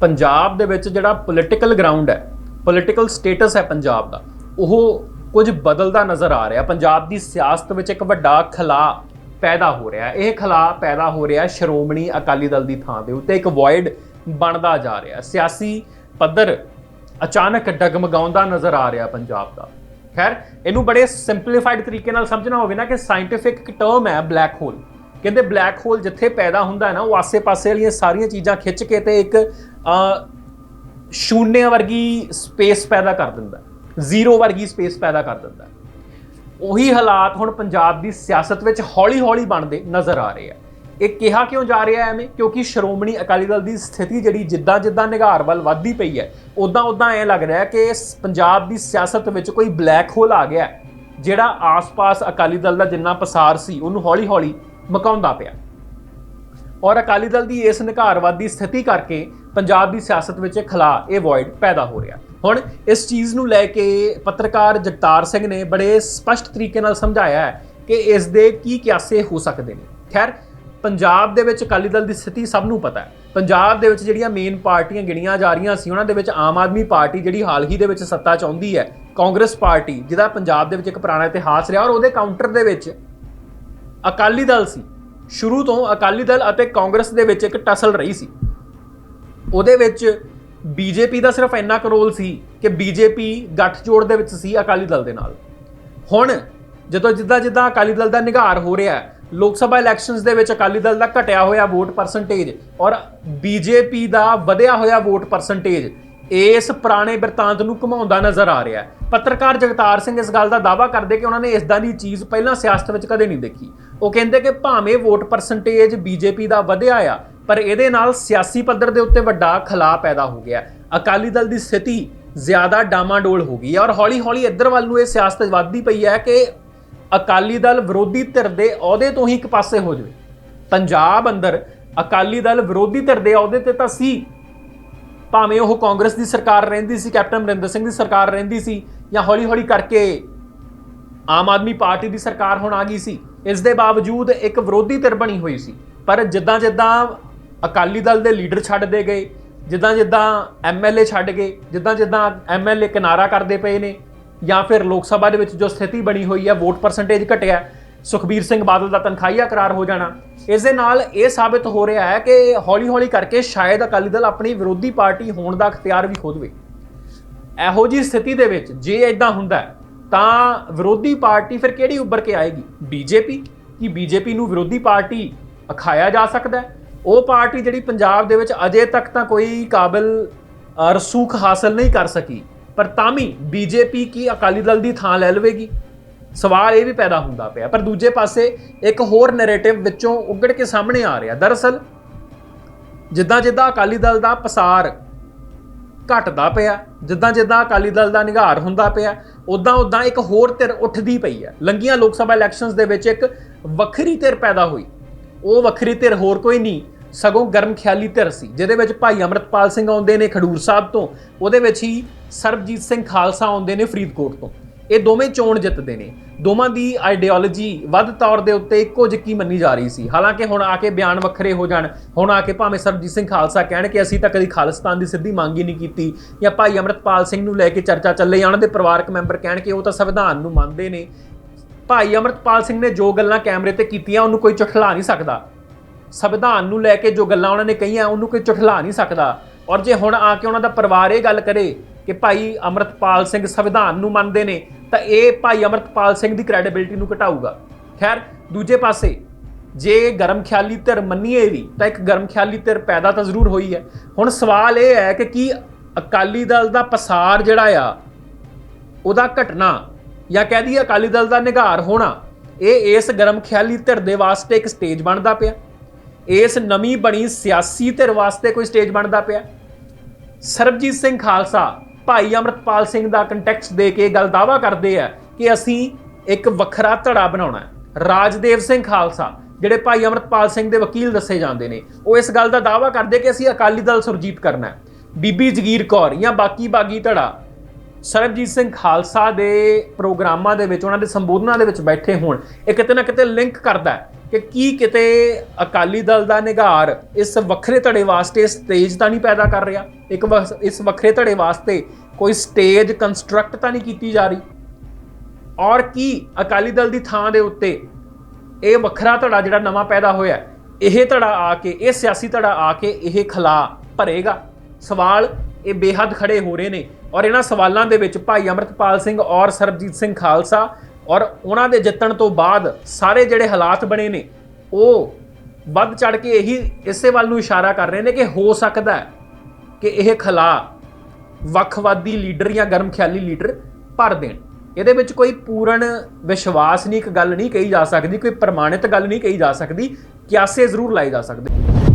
ਪੰਜਾਬ ਦੇ ਵਿੱਚ ਜਿਹੜਾ ਪੋਲਿਟੀਕਲ ਗਰਾਊਂਡ ਹੈ ਪੋਲਿਟੀਕਲ ਸਟੇਟਸ ਹੈ ਪੰਜਾਬ ਦਾ, ਉਹ ਕੁਝ ਬਦਲਦਾ ਨਜ਼ਰ ਆ ਰਿਹਾ। ਪੰਜਾਬ ਦੀ ਸਿਆਸਤ ਵਿੱਚ ਇੱਕ ਵੱਡਾ ਖਲਾ ਪੈਦਾ ਹੋ ਰਿਹਾ ਇਹ ਖਲਾ ਪੈਦਾ ਹੋ ਰਿਹਾ ਸ਼੍ਰੋਮਣੀ ਅਕਾਲੀ ਦਲ ਦੀ ਥਾਂ ਦੇ ਉੱਤੇ ਇੱਕ ਵੋਇਡ ਬਣਦਾ ਜਾ ਰਿਹਾ ਸਿਆਸੀ ਪੱਧਰ ਅਚਾਨਕ ਡਗਮਗਾਉਂਦਾ ਨਜ਼ਰ ਆ ਰਿਹਾ ਪੰਜਾਬ ਦਾ। ਖੈਰ, ਇਹਨੂੰ ਬੜੇ ਸਿੰਪਲੀਫਾਈਡ ਤਰੀਕੇ ਨਾਲ ਸਮਝਣਾ ਹੋਵੇ ਨਾ ਕਿ ਸਾਇੰਟਿਫਿਕ ਟਰਮ ਹੈ ਬਲੈਕ ਹੋਲ ਕਹਿੰਦੇ ਬਲੈਕ ਹੋਲ ਜਿੱਥੇ ਪੈਦਾ ਹੁੰਦਾ ਹੈ ਨਾ, ਉਹ ਆਸੇ-ਪਾਸੇ ਵਾਲੀਆਂ ਸਾਰੀਆਂ ਚੀਜ਼ਾਂ ਖਿੱਚ ਕੇ ਤੇ ਇੱਕ ਅ, ਵਰਗੀ ਸਪੇਸ ਪੈਦਾ ਕਰ ਦਿੰਦਾ ਜ਼ੀਰੋ ਵਰਗੀ ਸਪੇਸ ਪੈਦਾ ਕਰ ਦਿੰਦਾ ਉਹੀ ਹਾਲਾਤ ਹੁਣ ਪੰਜਾਬ ਦੀ ਸਿਆਸਤ ਵਿੱਚ ਹੌਲੀ-ਹੌਲੀ ਬਣਦੇ ਨਜ਼ਰ ਆ ਰਹੇ ਆ। ਇਹ ਕਿਹਾ ਕਿਉਂ ਜਾ ਰਿਹਾ ਐਵੇਂ? ਕਿਉਂਕਿ ਸ਼੍ਰੋਮਣੀ ਅਕਾਲੀ ਦਲ ਦੀ ਸਥਿਤੀ ਜਿਹੜੀ ਜਿੱਦਾਂ ਜਿੱਦਾਂ ਨਿਗਾਰ ਵੱਲ ਵੱਧਦੀ ਪਈ ਹੈ ਉਦਾਂ ਉਦਾਂ ਐ ਲੱਗ ਰਿਹਾ ਕਿ ਪੰਜਾਬ ਦੀ ਸਿਆਸਤ ਵਿੱਚ ਕੋਈ ਬਲੈਕ ਹੋਲ ਆ ਗਿਆ ਜਿਹੜਾ ਆਸ-ਪਾਸ ਅਕਾਲੀ ਦਲ ਦਾ ਜਿੰਨਾ ਪਸਾਰ ਸੀ ਉਹਨੂੰ ਹੌਲੀ-ਹੌਲੀ ਮਕਾਉਂਦਾ ਪਿਆ। ਔਰ ਅਕਾਲੀ ਦਲ ਦੀ ਇਸ ਨਿਘਾਰਵਾਦੀ ਸਥਿਤੀ ਕਰਕੇ ਪੰਜਾਬ ਦੀ ਸਿਆਸਤ ਵਿੱਚ ਇੱਕ ਖਲਾ, ਇਹ ਵੋਇਡ ਪੈਦਾ ਹੋ ਰਿਹਾ। ਹੁਣ ਇਸ ਚੀਜ਼ ਨੂੰ ਲੈ ਕੇ ਪੱਤਰਕਾਰ ਜਗਤਾਰ ਸਿੰਘ ਨੇ ਬੜੇ ਸਪਸ਼ਟ ਤਰੀਕੇ ਨਾਲ ਸਮਝਾਇਆ ਹੈ ਕਿ ਇਸ ਦੇ ਕੀ ਕਿਆਸੇ ਹੋ ਸਕਦੇ ਨੇ। ਖੈਰ, ਪੰਜਾਬ ਦੇ ਵਿੱਚ ਅਕਾਲੀ ਦਲ ਦੀ ਸਥਿਤੀ ਸਭ ਨੂੰ ਪਤਾ ਹੈ। ਪੰਜਾਬ ਦੇ ਵਿੱਚ ਜਿਹੜੀਆਂ ਮੇਨ ਪਾਰਟੀਆਂ ਗਿਣੀਆਂ ਜਾ ਰਹੀਆਂ ਸੀ, ਉਹਨਾਂ ਦੇ ਵਿੱਚ ਆਮ ਆਦਮੀ ਪਾਰਟੀ ਜਿਹੜੀ ਹਾਲ ਹੀ ਦੇ ਵਿੱਚ ਸੱਤਾ 'ਚ ਆਉਂਦੀ ਹੈ, ਕਾਂਗਰਸ ਪਾਰਟੀ, ਜਿਹਦਾ ਪੰਜਾਬ ਦੇ ਵਿੱਚ ਇੱਕ ਪੁਰਾਣਾ ਇਤਿਹਾਸ ਰਿਹਾ ਔਰ ਉਹਦੇ ਕਾਊਂਟਰ ਦੇ ਵਿੱਚ ਅਕਾਲੀ ਦਲ ਸੀ। ਸ਼ੁਰੂ ਤੋਂ ਅਕਾਲੀ ਦਲ ਅਤੇ ਕਾਂਗਰਸ ਦੇ ਵਿੱਚ ਇੱਕ ਟਸਲ ਰਹੀ ਸੀ। ਉਹਦੇ ਵਿੱਚ ਬੀਜੇਪੀ ਦਾ ਸਿਰਫ ਇੰਨਾ ਕੁ ਰੋਲ ਸੀ ਕਿ ਬੀਜੇਪੀ ਗੱਠਜੋੜ ਦੇ ਵਿੱਚ ਸੀ ਅਕਾਲੀ ਦਲ ਦੇ ਨਾਲ। ਹੁਣ ਜਦੋਂ ਜਿੱਦਾਂ ਜਿੱਦਾਂ ਅਕਾਲੀ ਦਲ ਦਾ ਨਿਗਾਰ ਹੋ ਰਿਹਾ ਹੈ, ਲੋਕ ਸਭਾ ਇਲੈਕਸ਼ਨਸ ਦੇ ਵਿੱਚ ਅਕਾਲੀ ਦਲ ਦਾ ਘਟਿਆ ਹੋਇਆ ਵੋਟ ਪਰਸੈਂਟੇਜ ਔਰ ਬੀਜੇਪੀ ਦਾ ਵਧਿਆ ਹੋਇਆ ਵੋਟ ਪਰਸੈਂਟੇਜ ਇਸ ਪੁਰਾਣੇ ਬਿਰਤਾਂਤ ਨੂੰ ਘਮਾਉਂਦਾ ਨਜ਼ਰ ਆ ਰਿਹਾ ਹੈ। ਪੱਤਰਕਾਰ ਜਗਤਾਰ ਸਿੰਘ ਇਸ ਗੱਲ ਦਾ ਦਾਅਵਾ ਕਰਦੇ ਕਿ ਉਹਨਾਂ ਨੇ ਇਸ ਦੀ ਚੀਜ਼ ਪਹਿਲਾਂ ਸਿਆਸਤ ਵਿੱਚ ਕਦੇ ਨਹੀਂ ਦੇਖੀ। ਉਹ ਕਹਿੰਦੇ ਕਿ ਭਾਵੇਂ ਵੋਟ ਪਰਸੈਂਟੇਜ ਬੀਜੇਪੀ ਦਾ ਵਧਿਆ ਆ ਪਰ ਇਹਦੇ ਨਾਲ ਸਿਆਸੀ ਪੱਧਰ ਦੇ ਉੱਤੇ ਵੱਡਾ ਖਲਾ ਪੈਦਾ ਹੋ ਗਿਆ। ਅਕਾਲੀ ਦਲ ਦੀ ਸਥਿਤੀ ਜ਼ਿਆਦਾ ਡਾਮਾਡੋਲ ਹੋ ਗਈ ਹੈ ਔਰ ਹੌਲੀ-ਹੌਲੀ ਇੱਧਰ ਵੱਲ ਨੂੰ ਇਹ ਸਿਆਸਤ ਵੱਧਦੀ ਪਈ ਹੈ ਕਿ ਅਕਾਲੀ ਦਲ ਵਿਰੋਧੀ ਧਿਰ ਦੇ ਅਹੁਦੇ ਤੋਂ ਹੀ ਇੱਕ ਪਾਸੇ ਹੋ ਜਾਵੇ। ਪੰਜਾਬ ਅੰਦਰ ਅਕਾਲੀ ਦਲ ਵਿਰੋਧੀ ਧਿਰ ਦੇ ਅਹੁਦੇ ਤੇ ਤਾਂ ਸੀ। ਭਾਵੇਂ ਉਹ ਕਾਂਗਰਸ ਦੀ ਸਰਕਾਰ ਰਹਿੰਦੀ ਸੀ, ਕੈਪਟਨ ਅਮਰਿੰਦਰ ਸਿੰਘ ਦੀ ਸਰਕਾਰ ਰਹਿੰਦੀ ਸੀ ਜਾਂ ਹੌਲੀ-ਹੌਲੀ ਕਰਕੇ ਆਮ ਆਦਮੀ ਪਾਰਟੀ ਦੀ ਸਰਕਾਰ ਹੁਣ ਆ ਗਈ ਸੀ। ਇਸ ਦੇ ਬਾਵਜੂਦ ਇੱਕ ਵਿਰੋਧੀ ਧਿਰ ਬਣੀ ਹੋਈ ਸੀ। ਪਰ ਜਿੱਦਾਂ ਜਿੱਦਾਂ ਅਕਾਲੀ ਦਲ ਦੇ ਲੀਡਰ ਛੱਡਦੇ ਗਏ, ਜਿੱਦਾਂ ਜਿੱਦਾਂ ਐਮਐਲਏ ਛੱਡ ਗਏ, ਜਿੱਦਾਂ ਜਿੱਦਾਂ ਐਮਐਲਏ ਕਿਨਾਰਾ ਕਰਦੇ ਪਏ ਨੇ, ਜਾਂ ਫਿਰ ਲੋਕ ਸਭਾ ਦੇ ਵਿੱਚ ਜੋ ਸਥਿਤੀ ਬਣੀ ਹੋਈ ਹੈ, ਵੋਟ ਪਰਸੈਂਟੇਜ ਘਟਿਆ, ਸੁਖਬੀਰ ਸਿੰਘ ਬਾਦਲ ਦਾ ਤਨਖਾਹੀਆ ਕਰਾਰ ਹੋ ਜਾਣਾ। ਇਸ ਦੇ ਨਾਲ ਇਹ ਸਾਬਤ ਹੋ ਰਿਹਾ ਹੈ ਕਿ ਹੌਲੀ-ਹੌਲੀ ਕਰਕੇ ਸ਼ਾਇਦ ਅਕਾਲੀ ਦਲ ਆਪਣੀ ਵਿਰੋਧੀ ਪਾਰਟੀ ਹੋਣ ਦਾ ਅਖਤਿਆਰ ਵੀ ਖੋ ਦੇਵੇ ਇਹੋ ਜੀ ਸਥਿਤੀ ਦੇ ਵਿੱਚ ਜੇ ਇਦਾਂ ਹੁੰਦਾ ਤਾਂ ਵਿਰੋਧੀ ਪਾਰਟੀ ਫਿਰ ਕਿਹੜੀ ਉੱਭਰ ਕੇ ਆਏਗੀ? ਬੀਜੇਪੀ? ਕੀ ਬੀਜੇਪੀ ਨੂੰ ਵਿਰੋਧੀ ਪਾਰਟੀ ਅਖਾਇਆ ਜਾ ਸਕਦਾ ਹੈ? ਉਹ ਪਾਰਟੀ ਜਿਹੜੀ ਪੰਜਾਬ ਦੇ ਵਿੱਚ ਅਜੇ ਤੱਕ ਤਾਂ ਕੋਈ ਕਾਬਿਲ ਰਸੂਖ ਹਾਸਲ ਨਹੀਂ ਕਰ ਸਕੀ। ਪਰ ਤਾਂ ਵੀ ਬੀਜੇਪੀ ਕੀ ਅਕਾਲੀ ਦਲ ਦੀ ਥਾਂ ਲੈ ਲਵੇਗੀ? ਸਵਾਲ ਇਹ ਵੀ ਪੈਦਾ ਹੁੰਦਾ ਪਿਆ। ਪਰ ਦੂਜੇ ਪਾਸੇ ਇੱਕ ਹੋਰ ਨੈਰੇਟਿਵ ਵਿੱਚੋਂ ਉੱਗੜ ਕੇ ਸਾਹਮਣੇ ਆ ਰਿਹਾ। ਦਰਅਸਲ ਜਿੱਦਾਂ ਜਿੱਦਾਂ ਅਕਾਲੀ ਦਲ ਦਾ ਪਸਾਰ ਘਟਦਾ ਪਿਆ, ਜਿੱਦਾਂ ਜਿੱਦਾਂ ਅਕਾਲੀ ਦਲ ਦਾ ਨਿਗਾਰ ਹੁੰਦਾ ਪਿਆ ਉਦਾਂ ਉਦਾਂ ਇੱਕ ਹੋਰ ਧਿਰ ਉੱਠਦੀ ਪਈ ਹੈ। ਲੰਗੀਆਂ ਲੋਕ ਸਭਾ ਇਲੈਕਸ਼ਨਸ ਦੇ ਵਿੱਚ ਇੱਕ ਵੱਖਰੀ ਧਿਰ ਪੈਦਾ ਹੋਈ। ਉਹ ਵੱਖਰੀ ਧਿਰ ਹੋਰ ਕੋਈ ਨਹੀਂ, ਸਗੋਂ ਗਰਮ ਖਿਆਲੀ ਧਿਰ ਸੀ, ਜਿਹਦੇ ਵਿੱਚ ਭਾਈ ਅਮਰਤਪਾਲ ਸਿੰਘ ਆਉਂਦੇ ਨੇ ਖਡੂਰ ਸਾਹਿਬ ਤੋਂ, ਉਹਦੇ ਵਿੱਚ ਹੀ ਸਰਬਜੀਤ ਸਿੰਘ ਖਾਲਸਾ ਆਉਂਦੇ ਨੇ ਫਰੀਦਕੋਟ ਤੋਂ। ਇਹ ਦੋਵੇਂ ਚੋਣ ਜਿੱਤਦੇ ਨੇ। ਦੋਵਾਂ ਦੀ ਆਈਡੀਓਲੋਜੀ ਵੱਧ ਤੌਰ ਦੇ ਉੱਤੇ ਇੱਕੋ ਜਿੱਕੀ ਮੰਨੀ ਜਾ ਰਹੀ ਸੀ। ਹਾਲਾਂਕਿ ਹੁਣ ਆ ਕੇ ਬਿਆਨ ਵੱਖਰੇ ਹੋ ਜਾਣ, ਹੁਣ ਆ ਕੇ ਭਾਵੇਂ ਸਰਬਜੀਤ ਸਿੰਘ ਖਾਲਸਾ ਕਹਿਣ ਕਿ ਅਸੀਂ ਤਾਂ ਕਦੀ ਖਾਲਿਸਤਾਨ ਦੀ ਸਿੱਧੀ ਮੰਗ ਹੀ ਨਹੀਂ ਕੀਤੀ, ਜਾਂ ਭਾਈ ਅਮਰਤਪਾਲ ਸਿੰਘ ਨੂੰ ਲੈ ਕੇ ਚਰਚਾ ਚੱਲੇ ਜਾਂ ਉਹਨਾਂ ਦੇ ਪਰਿਵਾਰਕ ਮੈਂਬਰ ਕਹਿਣ ਕਿ ਉਹ ਤਾਂ ਸੰਵਿਧਾਨ ਨੂੰ ਮੰਨਦੇ ਨੇ। ਭਾਈ ਅਮਰਤਪਾਲ ਸਿੰਘ ਨੇ ਜੋ ਗੱਲਾਂ ਕੈਮਰੇ ਤੇ ਕੀਤੀਆਂ, ਉਹਨੂੰ ਕੋਈ ਝੁਠਲਾ ਨਹੀਂ ਸਕਦਾ। ਸੰਵਿਧਾਨ ਨੂੰ ਲੈ ਕੇ ਜੋ ਗੱਲਾਂ ਉਹਨਾਂ ਨੇ ਕਹੀਆਂ, ਉਹਨੂੰ ਕੋਈ ਝੁਠਲਾ ਨਹੀਂ ਸਕਦਾ। ਔਰ ਜੇ ਹੁਣ ਆ ਕੇ ਉਹਨਾਂ ਦਾ ਪਰਿਵਾਰ ਇਹ ਗੱਲ ਕਰੇ ਕਿ ਭਾਈ ਅਮਰਤਪਾਲ ਸਿੰਘ ਸੰਵਿਧਾਨ ਨੂੰ ਮੰਨਦੇ ਨੇ, ਤਾਂ ਇਹ ਭਾਈ ਅਮਰਤਪਾਲ ਸਿੰਘ ਦੀ ਕ੍ਰੈਡੀਬਿਲਟੀ ਨੂੰ ਘਟਾਊਗਾ। ਖੈਰ, ਦੂਜੇ ਪਾਸੇ, ਜੇ ਗਰਮ ਖਿਆਲੀ ਧਿਰ ਮੰਨੀਏ ਵੀ, ਤਾਂ ਇੱਕ ਗਰਮ ਖਿਆਲੀ ਧਿਰ ਪੈਦਾ ਤਾਂ ਜ਼ਰੂਰ ਹੋਈ ਹੈ। ਹੁਣ ਸਵਾਲ ਇਹ ਹੈ ਕਿ ਕੀ ਅਕਾਲੀ ਦਲ ਦਾ ਪਸਾਰ ਜਿਹੜਾ ਆ, ਉਹਦਾ ਘਟਨਾ ਜਾਂ ਕਹਿ ਦਈਏ ਅਕਾਲੀ ਦਲ ਦਾ ਨਿਗਾਰ ਹੋਣਾ, ਇਹ ਇਸ ਗਰਮ ਖਿਆਲੀ ਧਿਰ ਦੇ ਵਾਸਤੇ ਇੱਕ ਸਟੇਜ ਬਣਦਾ ਪਿਆ। ਇਸ ਨਵੀਂ ਬਣੀ ਸਿਆਸੀ ਧਿਰ ਵਾਸਤੇ ਕੋਈ ਸਟੇਜ ਬਣਦਾ ਪਿਆ। ਸਰਬਜੀਤ ਸਿੰਘ ਖਾਲਸਾ ਭਾਈ ਅਮਰਤਪਾਲ ਸਿੰਘ ਦਾ ਕੰਟੈਕਸਟ ਦੇ ਕੇ ਇਹ ਗੱਲ ਦਾਵਾ ਕਰਦੇ ਆ ਕਿ ਅਸੀਂ ਇੱਕ ਵੱਖਰਾ ਧੜਾ ਬਣਾਉਣਾ ਹੈ। ਰਾਜਦੇਵ ਸਿੰਘ ਖਾਲਸਾ, ਜਿਹੜੇ ਭਾਈ ਅਮਰਤਪਾਲ ਸਿੰਘ ਦੇ ਵਕੀਲ ਦੱਸੇ ਜਾਂਦੇ ਨੇ, ਉਹ ਇਸ ਗੱਲ ਦਾ ਦਾਵਾ ਕਰਦੇ ਕਿ ਅਸੀਂ ਅਕਾਲੀ ਦਲ ਸੁਰਜੀਤ ਕਰਨਾ ਹੈ। ਬੀਬੀ ਜਗੀਰ ਕੌਰ ਜਾਂ ਬਾਕੀ ਬਾਗੀ ਧੜਾ ਸਰਬਜੀਤ ਸਿੰਘ ਖਾਲਸਾ ਦੇ ਪ੍ਰੋਗਰਾਮਾਂ ਦੇ ਵਿੱਚ, ਉਹਨਾਂ ਦੇ ਸੰਬੋਧਨਾਂ ਦੇ ਵਿੱਚ ਬੈਠੇ ਹੋਣ, ਇਹ ਕਿਤੇ ਨਾ ਕਿਤੇ ਲਿੰਕ ਕਰਦਾ ਹੈ ਕਿ ਕੀ ਕਿਤੇ ਅਕਾਲੀ ਦਲ ਦਾ ਨਿਗਾਰ ਇਸ ਵੱਖਰੇ ਧੜੇ ਵਾਸਤੇ ਸਟੇਜ ਤਾਂ ਨਹੀਂ ਪੈਦਾ ਕਰ ਰਿਹਾ। ਇੱਕ ਵਸ- ਇਸ ਵੱਖਰੇ ਧੜੇ ਵਾਸਤੇ ਕੋਈ ਸਟੇਜ ਕੰਸਟਰਕਟ ਤਾਂ ਨਹੀਂ ਕੀਤੀ ਜਾ ਰਹੀ। ਔਰ ਕੀ ਅਕਾਲੀ ਦਲ ਦੀ ਥਾਂ ਦੇ ਉੱਤੇ ਇਹ ਵੱਖਰਾ ਧੜਾ ਜਿਹੜਾ ਨਵਾਂ ਪੈਦਾ ਹੋਇਆ ਇਹ ਧੜਾ ਆ ਕੇ, ਇਹ ਸਿਆਸੀ ਧੜਾ ਆ ਕੇ ਇਹ ਖਲਾ ਭਰੇਗਾ। ਸਵਾਲ ਇਹ ਬੇਹੱਦ ਖੜੇ ਹੋ ਰਹੇ ਨੇ ਔਰ ਇਹਨਾਂ ਸਵਾਲਾਂ ਦੇ ਵਿੱਚ ਭਾਈ ਅਮਰਤਪਾਲ ਸਿੰਘ ਔਰ ਸਰਬਜੀਤ ਸਿੰਘ ਖਾਲਸਾ ਔਰ ਉਹਨਾਂ ਦੇ ਜਿੱਤਣ ਤੋਂ ਬਾਅਦ ਸਾਰੇ ਜਿਹੜੇ ਹਾਲਾਤ ਬਣੇ ਨੇ, ਉਹ ਵੱਧ ਚੜ ਕੇ ਇਹੀ ਇਸੇ ਵੱਲ ਨੂੰ ਇਸ਼ਾਰਾ ਕਰ ਰਹੇ ਨੇ ਕਿ ਹੋ ਸਕਦਾ ਹੈ ਕਿ ਇਹ ਖਲਾ ਵੱਖਵਾਦੀ ਲੀਡਰ ਜਾਂ ਗਰਮ ਖਿਆਲੀ ਲੀਡਰ ਭਰ ਦੇਣ। ਇਹਦੇ ਵਿੱਚ ਕੋਈ ਪੂਰਨ ਵਿਸ਼ਵਾਸ ਨਹੀਂ, ਇੱਕ ਗੱਲ ਨਹੀਂ ਕਹੀ ਜਾ ਸਕਦੀ, ਕੋਈ ਪ੍ਰਮਾਣਿਤ ਗੱਲ ਨਹੀਂ ਕਹੀ ਜਾ ਸਕਦੀ, ਕਿਆਸੇ ਜ਼ਰੂਰ ਲਾਏ ਜਾ ਸਕਦੇ।